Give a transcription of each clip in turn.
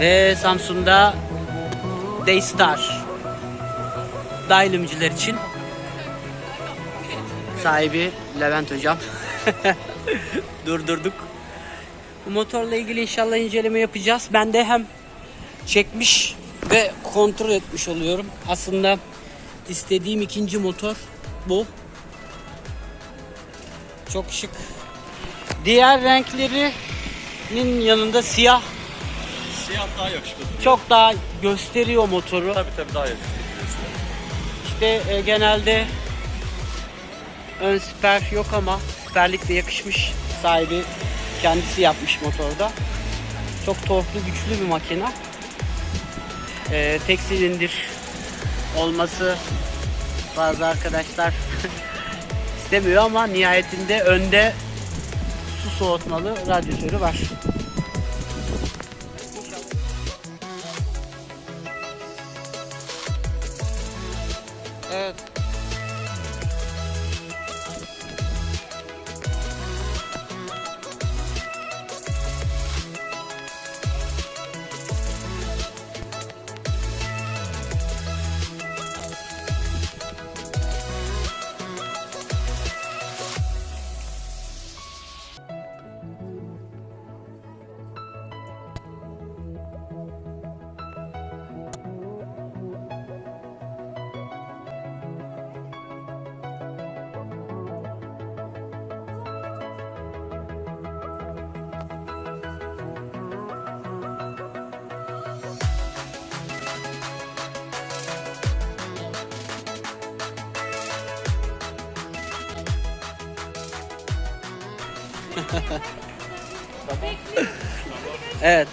Ve Samsun'da Daystar Dailimciler için sahibi Levent hocam. Durdurduk. Bu motorla ilgili inşallah inceleme yapacağız. Ben de hem çekmiş ve kontrol etmiş oluyorum. Aslında istediğim ikinci motor bu. Çok şık. Diğer renklerinin yanında siyah Siyah daha yakışıklı. çok daha gösteriyor motoru. Tabii tabii daha yakışıklı. İşte e, genelde ön siper yok ama siperlik de yakışmış. Sahibi kendisi yapmış motorda. Çok torklu güçlü bir makine. E, tek silindir olması bazı arkadaşlar istemiyor ama nihayetinde önde su soğutmalı radyatörü var. Evet. Evet.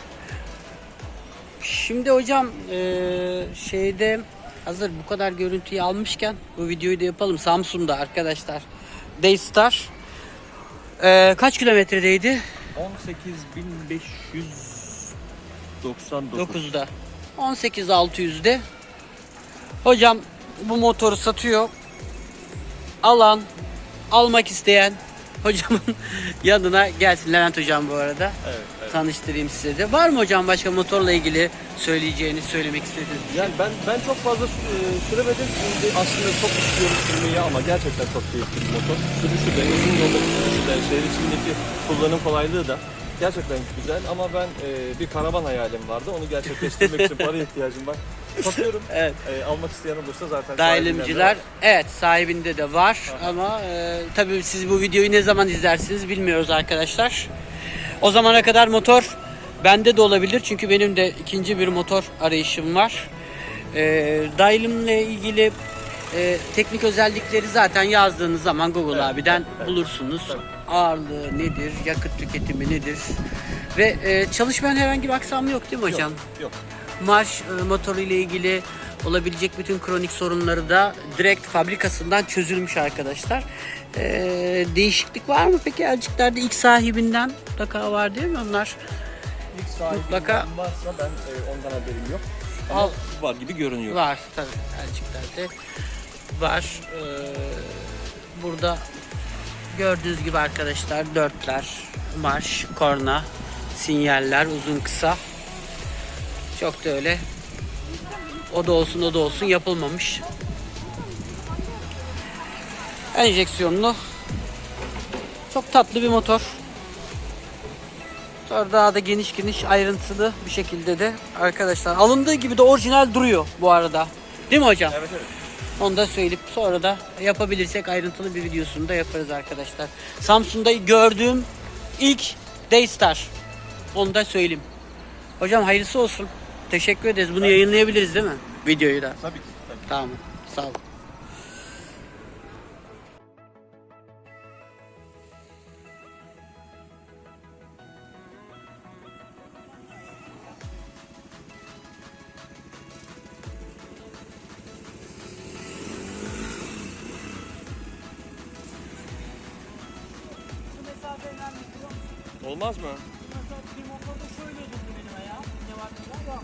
Şimdi hocam eee, şeyde hazır bu kadar görüntüyü almışken bu videoyu da yapalım Samsun'da arkadaşlar. Daystar Eee kaç kilometredeydi? 18.599. 9'da. 18600'de. Hocam bu motoru satıyor. Alan, almak isteyen hocamın yanına gelsin. Levent hocam bu arada. Evet, evet. Tanıştırayım size de. Var mı hocam başka motorla ilgili söyleyeceğiniz, söylemek istediğiniz şey? Yani ben ben çok fazla e, süremedim. Şimdi aslında çok istiyorum sürmeyi ama gerçekten çok keyifli bir motor. Sürüşü de, uzun yolda sürüşü de, şehir içindeki kullanım kolaylığı da gerçekten güzel ama ben e, bir karavan hayalim vardı. Onu gerçekleştirmek için para ihtiyacım var. Satıyorum. Evet. E, almak isteyen olursa zaten de evet sahibinde de var ama e, tabii siz bu videoyu ne zaman izlersiniz bilmiyoruz arkadaşlar. O zamana kadar motor bende de olabilir çünkü benim de ikinci bir motor arayışım var. E, Dailimle ilgili e, teknik özellikleri zaten yazdığınız zaman Google Evet, abiden evet, evet. bulursunuz. Tabii. Ağırlığı nedir, yakıt tüketimi nedir ve e, çalışmayan herhangi bir aksam yok değil mi hocam? Yok, yok. Marş e, motoru ile ilgili olabilecek bütün kronik sorunları da direkt fabrikasından çözülmüş arkadaşlar. E, değişiklik var mı peki elciklerde ilk sahibinden mutlaka var değil mi onlar? İlk sahibinden Mutlaka- varsa ben e, ondan haberim yok. Ama Al. var gibi görünüyor. Var tabii elciklerde var. E, burada gördüğünüz gibi arkadaşlar dörtler, marş, korna, sinyaller uzun kısa. Çok da öyle o da olsun o da olsun yapılmamış. Enjeksiyonlu. Çok tatlı bir motor. Sonra daha da geniş geniş ayrıntılı bir şekilde de arkadaşlar alındığı gibi de orijinal duruyor bu arada. Değil mi hocam? Evet evet. Onu da söyleyip sonra da yapabilirsek ayrıntılı bir videosunu da yaparız arkadaşlar. Samsun'da gördüğüm ilk Daystar. Onu da söyleyeyim. Hocam hayırlısı olsun. Teşekkür ederiz. Bunu yayınlayabiliriz değil mi? Videoyu da. Tabii ki. Tabii. Tamam. Sağ ol. Olmaz mı? Bir motorda şöyle durdu benim ayağım. Ne var ne var yok.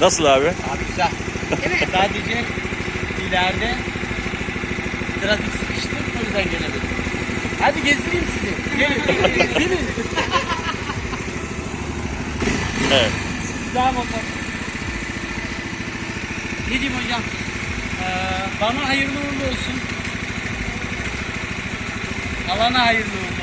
Nasıl abi? Abi güzel. Evet. Sadece ileride trafik sıkıştı. O yüzden gelemedim. Hadi gezdireyim sizi. Gelin. Gelin. Evet. Güzel motor. Ne diyeyim hocam? Ee, bana hayırlı uğurlu olsun. Alana hayırlı uğurlu